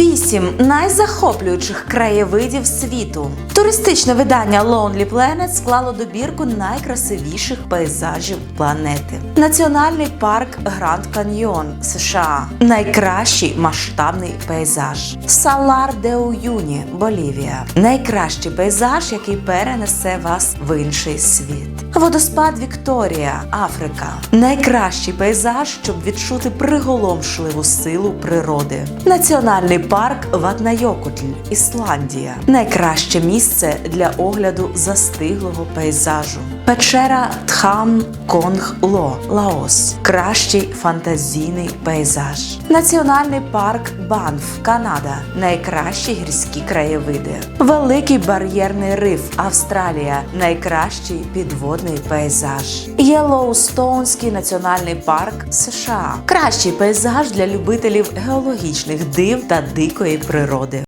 Вісім найзахоплюючих краєвидів світу. Туристичне видання Lonely Planet склало добірку найкрасивіших пейзажів планети. Національний парк Гранд Каньйон США. Найкращий масштабний пейзаж. Салар де Уюні, Болівія. Найкращий пейзаж, який перенесе вас в інший світ. Водоспад Вікторія, Африка. Найкращий пейзаж, щоб відчути приголомшливу силу природи. Національний парк Ватнайокотль, Ісландія. Найкраще місце для огляду застиглого пейзажу. Печера Тхан Конг Ло, Лаос. Кращий фантазійний пейзаж. Національний парк Банф, Канада. Найкращі гірські краєвиди. Великий бар'єрний риф, Австралія. Найкращий підводний пейзаж. Єлоустоунський національний парк США. Кращий пейзаж для любителів геологічних див та дикої природи.